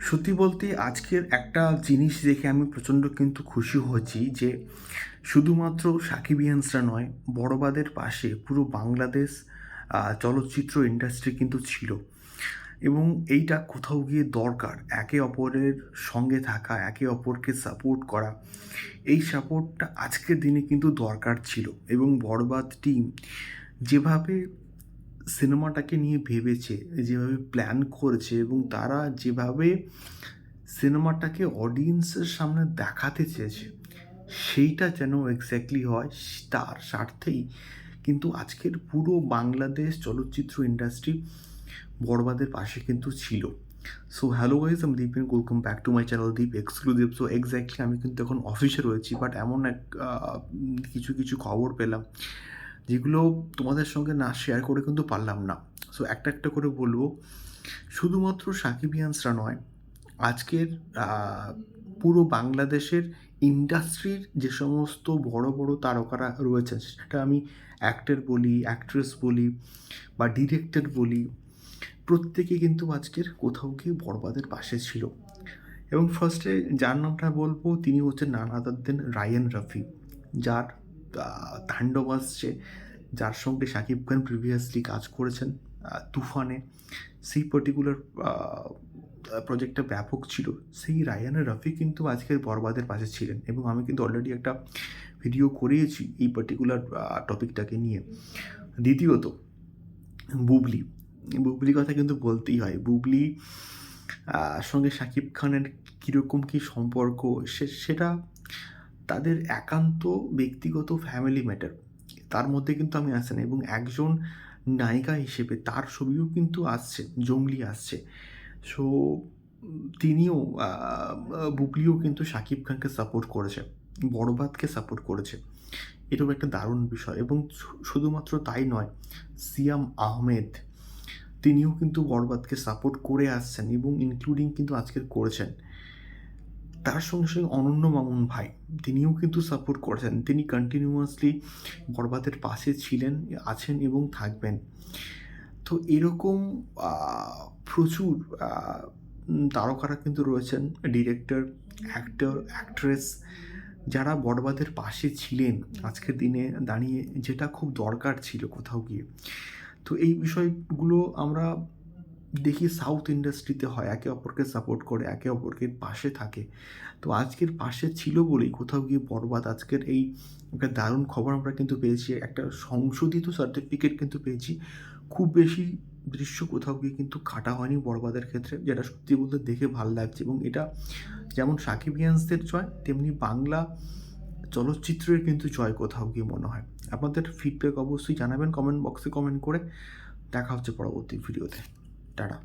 সত্যি বলতে আজকের একটা জিনিস দেখে আমি প্রচণ্ড কিন্তু খুশি হয়েছি যে শুধুমাত্র সাকিবিয়ান্সরা নয়, বড়বাদের পাশে পুরো বাংলাদেশ চলচ্চিত্র ইন্ডাস্ট্রি কিন্তু ছিল। এবং এইটা কোথাও গিয়ে দরকার, একে অপরের সঙ্গে থাকা, একে অপরকে সাপোর্ট করা, এই সাপোর্টটা আজকের দিনে কিন্তু দরকার ছিল। এবং বড়বাদ টিম যেভাবে সিনেমাটাকে নিয়ে ভেবেছে, যেভাবে প্ল্যান করেছে এবং তারা যেভাবে সিনেমাটাকে অডিয়েন্সের সামনে দেখাতে চেয়েছে, সেইটা যেন এক্স্যাক্টলি হয় তার স্বার্থেই। কিন্তু আজকের পুরো বাংলাদেশ চলচ্চিত্র ইন্ডাস্ট্রি বড়বাদের পাশে কিন্তু ছিল। সো হ্যালো গাইজ আমি Deep welcome back to my channel Deep exclusive so exactly আমি কিন্তু এখন অফিসে রয়েছি বাট এমন এক কিছু কিছু খবর পেলাম। যেগুলো তোমাদের সঙ্গে না শেয়ার করে কিন্তু পারলাম না। সো একটা একটা করে বলব। শুধুমাত্র সাকিবিয়ান্সরা নয়, আজকের পুরো বাংলাদেশের ইন্ডাস্ট্রির যে সমস্ত বড় বড় তারকারা রয়েছেন, সেটা আমি অ্যাক্টর বলি অ্যাক্ট্রেস বলি বা ডিরেক্টর বলি, প্রত্যেকে কিন্তু আজকের কোথাও গিয়ে বরবাদের পাশে ছিল। এবং ফার্স্টে যার নামটা বলব, তিনি হচ্ছেন নান আদার দেন রায়ান রফি, যার তাণ্ডব আসছে যার সঙ্গে শাকিব খান প্রিভিয়াসলি কাজ করেছেন তুফানে, সেই পার্টিকুলার প্রজেক্টটা ব্যাপক ছিল। সেই রায়ান রফি কিন্তু আজকের বরবাদের পাশে ছিলেন এবং আমি কিন্তু অলরেডি একটা ভিডিও করিয়েছি এই পার্টিকুলার টপিকটাকে নিয়ে। দ্বিতীয়ত, বুবলি। বুবলি কথা কিন্তু বলতেই হয়। বুবলি সঙ্গে শাকিব খানের কীরকম কী সম্পর্ক, সে, সেটা তাদের একান্ত ব্যক্তিগত ফ্যামিলি ম্যাটার তার মধ্যে কিন্তু আমি আসছে না এবং একজন নায়িকা হিসেবে তার ছবিও কিন্তু আসছে জঙ্গলি আসছে। সো তিনিও আহ, বুবলিও কিন্তু শাকিব খানকে সাপোর্ট করেছে বড়বাদকে সাপোর্ট করেছে। এটাও একটা দারুণ বিষয় এবং শুধুমাত্র তাই নয় সিয়াম আহমেদ তিনিও কিন্তু বরবাদকে সাপোর্ট করে আসছেন এবং ইনক্লুডিং কিন্তু আজকের করেছেন। তার সঙ্গে সঙ্গে অনন্য মামুন ভাই, তিনিও কিন্তু সাপোর্ট করেছেন। তিনি কন্টিনিউয়াসলি বরবাদের পাশে ছিলেন, আছেন এবং থাকবেন। তো এরকম প্রচুর তারকারা কিন্তু রয়েছেন ডিরেক্টর অ্যাক্টর অ্যাক্ট্রেস যারা বরবাদের পাশে ছিলেন আজকের দিনে দাঁড়িয়ে, যেটা খুব দরকার ছিল কোথাও গিয়ে। তো এই বিষয়গুলো আমরা দেখি সাউথ ইন্ডাস্ট্রিতে হয়, একে অপরকে সাপোর্ট করে, একে অপরকে পাশে থাকে। তো আজকের পাশে ছিল বলেই কোথাও গিয়ে বরবাদ। আজকের এই একটা দারুণ খবর আমরা কিন্তু পেয়েছি, একটা সংশোধিত সার্টিফিকেট কিন্তু পেয়েছি। খুব বেশি দৃশ্য কোথাও গিয়ে কিন্তু কাটা হয়নি বরবাদের ক্ষেত্রে, যেটা সত্যি বলতে দেখে ভালো লাগছে। এবং এটা যেমন সাকিব সাকিবিয়ান্সদের জয়, তেমনি বাংলা চলচ্চিত্রের কিন্তু জয় কোথাও গিয়ে মনে হয়। আপনাদের ফিডব্যাক অবশ্যই জানাবেন কমেন্ট বক্সে কমেন্ট করে। দেখা হচ্ছে পরবর্তী ভিডিওতে da-da